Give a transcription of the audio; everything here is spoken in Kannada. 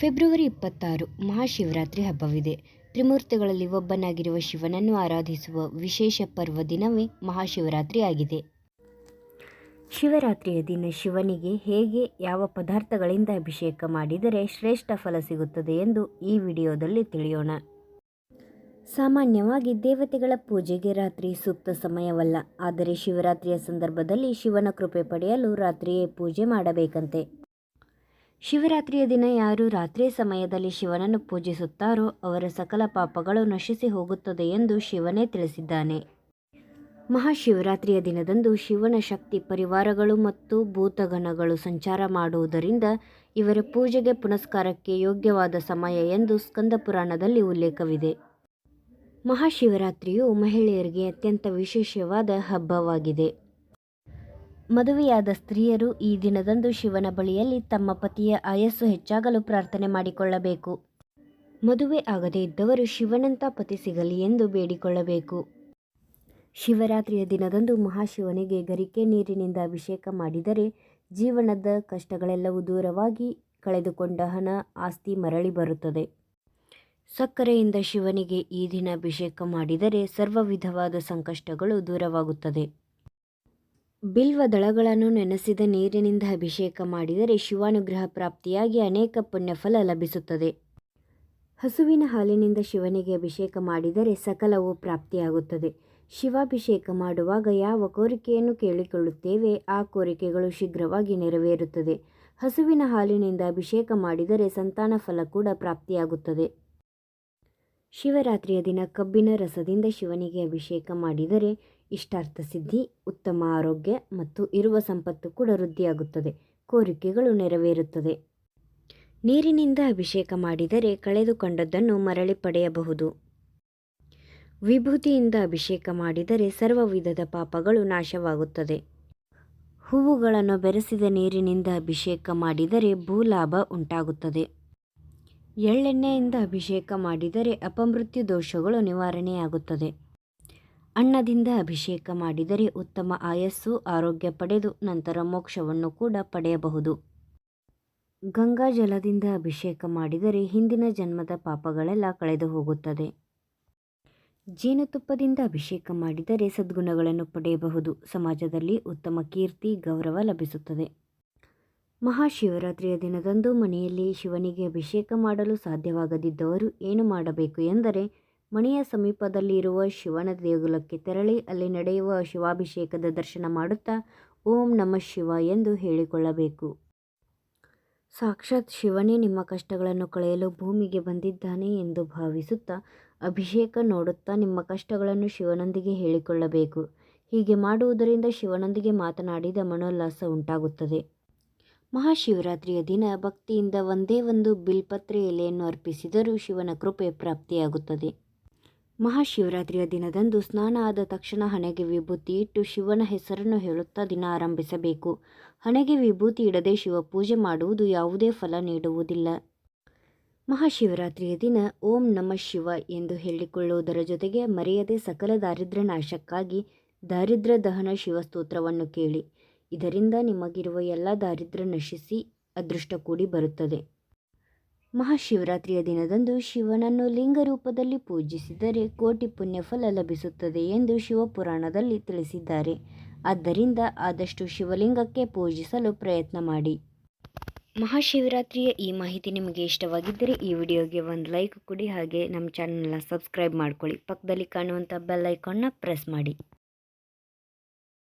ಫೆಬ್ರವರಿ ಇಪ್ಪತ್ತಾರು ಮಹಾಶಿವರಾತ್ರಿ ಹಬ್ಬವಿದೆ. ತ್ರಿಮೂರ್ತಿಗಳಲ್ಲಿ ಒಬ್ಬನಾಗಿರುವ ಶಿವನನ್ನು ಆರಾಧಿಸುವ ವಿಶೇಷ ಪರ್ವ ದಿನವೇ ಮಹಾಶಿವರಾತ್ರಿ ಆಗಿದೆ. ಶಿವರಾತ್ರಿಯ ದಿನ ಶಿವನಿಗೆ ಹೇಗೆ, ಯಾವ ಪದಾರ್ಥಗಳಿಂದ ಅಭಿಷೇಕ ಮಾಡಿದರೆ ಶ್ರೇಷ್ಠ ಫಲ ಸಿಗುತ್ತದೆ ಎಂದು ಈ ವಿಡಿಯೋದಲ್ಲಿ ತಿಳಿಯೋಣ. ಸಾಮಾನ್ಯವಾಗಿ ದೇವತೆಗಳ ಪೂಜೆಗೆ ರಾತ್ರಿ ಸೂಕ್ತ ಸಮಯವಲ್ಲ. ಆದರೆ ಶಿವರಾತ್ರಿಯ ಸಂದರ್ಭದಲ್ಲಿ ಶಿವನ ಕೃಪೆ ಪಡೆಯಲು ರಾತ್ರಿಯೇ ಪೂಜೆ ಮಾಡಬೇಕಂತೆ. ಶಿವರಾತ್ರಿಯ ದಿನ ಯಾರು ರಾತ್ರಿ ಸಮಯದಲ್ಲಿ ಶಿವನನ್ನು ಪೂಜಿಸುತ್ತಾರೋ ಅವರ ಸಕಲ ಪಾಪಗಳು ನಶಿಸಿ ಹೋಗುತ್ತದೆ ಎಂದು ಶಿವನೇ ತಿಳಿಸಿದ್ದಾನೆ. ಮಹಾಶಿವರಾತ್ರಿಯ ದಿನದಂದು ಶಿವನ ಶಕ್ತಿ ಪರಿವಾರಗಳು ಮತ್ತು ಭೂತಗಣಗಳು ಸಂಚಾರ ಮಾಡುವುದರಿಂದ ಇವರ ಪೂಜೆಗೆ ಪುನಸ್ಕಾರಕ್ಕೆ ಯೋಗ್ಯವಾದ ಸಮಯ ಎಂದು ಸ್ಕಂದ ಪುರಾಣದಲ್ಲಿ ಉಲ್ಲೇಖವಿದೆ. ಮಹಾಶಿವರಾತ್ರಿಯು ಮಹಿಳೆಯರಿಗೆ ಅತ್ಯಂತ ವಿಶೇಷವಾದ ಹಬ್ಬವಾಗಿದೆ. ಮದುವೆಯಾದ ಸ್ತ್ರೀಯರು ಈ ದಿನದಂದು ಶಿವನ ಬಳಿಯಲ್ಲಿ ತಮ್ಮ ಪತಿಯ ಆಯಸ್ಸು ಹೆಚ್ಚಾಗಲು ಪ್ರಾರ್ಥನೆ ಮಾಡಿಕೊಳ್ಳಬೇಕು. ಮದುವೆ ಆಗದೇ ಇದ್ದವರು ಶಿವನಂತ ಪತಿ ಸಿಗಲಿ ಎಂದು ಬೇಡಿಕೊಳ್ಳಬೇಕು. ಶಿವರಾತ್ರಿಯ ದಿನದಂದು ಮಹಾಶಿವನಿಗೆ ಗರಿಕೆ ನೀರಿನಿಂದ ಅಭಿಷೇಕ ಮಾಡಿದರೆ ಜೀವನದ ಕಷ್ಟಗಳೆಲ್ಲವೂ ದೂರವಾಗಿ ಕಳೆದುಕೊಂಡ ಹಣ, ಆಸ್ತಿ ಮರಳಿ ಬರುತ್ತದೆ. ಸಕ್ಕರೆಯಿಂದ ಶಿವನಿಗೆ ಈ ದಿನ ಅಭಿಷೇಕ ಮಾಡಿದರೆ ಸರ್ವ ವಿಧವಾದ ಸಂಕಷ್ಟಗಳು ದೂರವಾಗುತ್ತದೆ. ಬಿಲ್ವ ದಳಗಳನ್ನು ನೆನೆಸಿದ ನೀರಿನಿಂದ ಅಭಿಷೇಕ ಮಾಡಿದರೆ ಶಿವಾನುಗ್ರಹ ಪ್ರಾಪ್ತಿಯಾಗಿ ಅನೇಕ ಪುಣ್ಯಫಲ ಲಭಿಸುತ್ತದೆ. ಹಸುವಿನ ಹಾಲಿನಿಂದ ಶಿವನಿಗೆ ಅಭಿಷೇಕ ಮಾಡಿದರೆ ಸಕಲವೂ ಪ್ರಾಪ್ತಿಯಾಗುತ್ತದೆ. ಶಿವಾಭಿಷೇಕ ಮಾಡುವಾಗ ಯಾವ ಕೋರಿಕೆಯನ್ನು ಕೇಳಿಕೊಳ್ಳುತ್ತೇವೆ, ಆ ಕೋರಿಕೆಗಳು ಶೀಘ್ರವಾಗಿ ನೆರವೇರುತ್ತದೆ. ಹಸುವಿನ ಹಾಲಿನಿಂದ ಅಭಿಷೇಕ ಮಾಡಿದರೆ ಸಂತಾನ ಫಲ ಕೂಡ ಪ್ರಾಪ್ತಿಯಾಗುತ್ತದೆ. ಶಿವರಾತ್ರಿಯ ದಿನ ಕಬ್ಬಿನ ರಸದಿಂದ ಶಿವನಿಗೆ ಅಭಿಷೇಕ ಮಾಡಿದರೆ ಇಷ್ಟಾರ್ಥ ಸಿದ್ಧಿ, ಉತ್ತಮ ಆರೋಗ್ಯ ಮತ್ತು ಇರುವ ಸಂಪತ್ತು ಕೂಡ ವೃದ್ಧಿಯಾಗುತ್ತದೆ. ಕೋರಿಕೆಗಳು ನೆರವೇರುತ್ತದೆ. ನೀರಿನಿಂದ ಅಭಿಷೇಕ ಮಾಡಿದರೆ ಕಳೆದುಕೊಂಡದ್ದನ್ನು ಮರಳಿ ಪಡೆಯಬಹುದು. ವಿಭೂತಿಯಿಂದ ಅಭಿಷೇಕ ಮಾಡಿದರೆ ಸರ್ವ ವಿಧದ ಪಾಪಗಳು ನಾಶವಾಗುತ್ತದೆ. ಹೂವುಗಳನ್ನು ಬೆರೆಸಿದ ನೀರಿನಿಂದ ಅಭಿಷೇಕ ಮಾಡಿದರೆ ಭೂಲಾಭ ಉಂಟಾಗುತ್ತದೆ. ಎಳ್ಳೆಣ್ಣೆಯಿಂದ ಅಭಿಷೇಕ ಮಾಡಿದರೆ ಅಪಮೃತ್ಯು ದೋಷಗಳು ನಿವಾರಣೆಯಾಗುತ್ತದೆ. ಅನ್ನದಿಂದ ಅಭಿಷೇಕ ಮಾಡಿದರೆ ಉತ್ತಮ ಆಯಸ್ಸು, ಆರೋಗ್ಯ ಪಡೆದು ನಂತರ ಮೋಕ್ಷವನ್ನು ಕೂಡ ಪಡೆಯಬಹುದು. ಗಂಗಾ ಜಲದಿಂದ ಅಭಿಷೇಕ ಮಾಡಿದರೆ ಹಿಂದಿನ ಜನ್ಮದ ಪಾಪಗಳೆಲ್ಲ ಕಳೆದು ಹೋಗುತ್ತದೆ. ಜೇನುತುಪ್ಪದಿಂದ ಅಭಿಷೇಕ ಮಾಡಿದರೆ ಸದ್ಗುಣಗಳನ್ನು ಪಡೆಯಬಹುದು. ಸಮಾಜದಲ್ಲಿ ಉತ್ತಮ ಕೀರ್ತಿ, ಗೌರವ ಲಭಿಸುತ್ತದೆ. ಮಹಾಶಿವರಾತ್ರಿಯ ದಿನದಂದು ಮನೆಯಲ್ಲಿ ಶಿವನಿಗೆ ಅಭಿಷೇಕ ಮಾಡಲು ಸಾಧ್ಯವಾಗದಿದ್ದವರು ಏನು ಮಾಡಬೇಕು ಎಂದರೆ, ಮನೆಯ ಸಮೀಪದಲ್ಲಿರುವ ಶಿವನ ದೇಗುಲಕ್ಕೆ ತೆರಳಿ ಅಲ್ಲಿ ನಡೆಯುವ ಶಿವಾಭಿಷೇಕದ ದರ್ಶನ ಮಾಡುತ್ತಾ ಓಂ ನಮಃ ಶಿವ ಎಂದು ಹೇಳಿಕೊಳ್ಳಬೇಕು. ಸಾಕ್ಷಾತ್ ಶಿವನೇ ನಿಮ್ಮ ಕಷ್ಟಗಳನ್ನು ಕಳೆಯಲು ಭೂಮಿಗೆ ಬಂದಿದ್ದಾನೆ ಎಂದು ಭಾವಿಸುತ್ತಾ ಅಭಿಷೇಕ ನೋಡುತ್ತಾ ನಿಮ್ಮ ಕಷ್ಟಗಳನ್ನು ಶಿವನೊಂದಿಗೆ ಹೇಳಿಕೊಳ್ಳಬೇಕು. ಹೀಗೆ ಮಾಡುವುದರಿಂದ ಶಿವನೊಂದಿಗೆ ಮಾತನಾಡಿದ ಮನೋಲ್ಲಾಸ ಉಂಟಾಗುತ್ತದೆ. ಮಹಾಶಿವರಾತ್ರಿಯ ದಿನ ಭಕ್ತಿಯಿಂದ ಒಂದೇ ಒಂದು ಬಿಲ್ಪತ್ರೆ ಎಲೆಯನ್ನು ಅರ್ಪಿಸಿದರೂ ಶಿವನ ಕೃಪೆ ಪ್ರಾಪ್ತಿಯಾಗುತ್ತದೆ. ಮಹಾಶಿವರಾತ್ರಿಯ ದಿನದಂದು ಸ್ನಾನ ಆದ ತಕ್ಷಣ ಹಣೆಗೆ ವಿಭೂತಿ ಇಟ್ಟು ಶಿವನ ಹೆಸರನ್ನು ಹೇಳುತ್ತಾ ದಿನ ಆರಂಭಿಸಬೇಕು. ಹಣೆಗೆ ವಿಭೂತಿ ಇಡದೆ ಶಿವ ಪೂಜೆ ಮಾಡುವುದು ಯಾವುದೇ ಫಲ ನೀಡುವುದಿಲ್ಲ. ಮಹಾಶಿವರಾತ್ರಿಯ ದಿನ ಓಂ ನಮಃ ಶಿವ ಎಂದು ಹೇಳಿಕೊಳ್ಳುವುದರ ಜೊತೆಗೆ ಮರೆಯದೆ ಸಕಲ ದಾರಿದ್ರ್ಯ ನಾಶಕ್ಕಾಗಿ ದಾರಿದ್ರ್ಯ ದಹನ ಶಿವಸ್ತೋತ್ರವನ್ನು ಕೇಳಿ. ಇದರಿಂದ ನಿಮಗಿರುವ ಎಲ್ಲ ದಾರಿದ್ರ್ಯ ನಶಿಸಿ ಅದೃಷ್ಟ ಕೂಡಿ ಬರುತ್ತದೆ. ಮಹಾಶಿವರಾತ್ರಿಯ ದಿನದಂದು ಶಿವನನ್ನು ಲಿಂಗ ರೂಪದಲ್ಲಿ ಪೂಜಿಸಿದರೆ ಕೋಟಿ ಪುಣ್ಯಫಲ ಲಭಿಸುತ್ತದೆ ಎಂದು ಶಿವಪುರಾಣದಲ್ಲಿ ತಿಳಿಸಿದ್ದಾರೆ. ಆದ್ದರಿಂದ ಆದಷ್ಟು ಶಿವಲಿಂಗಕ್ಕೆ ಪೂಜಿಸಲು ಪ್ರಯತ್ನ ಮಾಡಿ. ಮಹಾಶಿವರಾತ್ರಿಯ ಈ ಮಾಹಿತಿ ನಿಮಗೆ ಇಷ್ಟವಾಗಿದ್ದರೆ ಈ ವಿಡಿಯೋಗೆ ಒಂದು ಲೈಕ್ ಕೊಡಿ ಹಾಗೆ ನಮ್ಮ ಚಾನಲ್ನ ಸಬ್ಸ್ಕ್ರೈಬ್ ಮಾಡ್ಕೊಳ್ಳಿ. ಪಕ್ಕದಲ್ಲಿ ಕಾಣುವಂಥ ಬೆಲ್ ಐಕಾನ್ನ ಪ್ರೆಸ್ ಮಾಡಿ.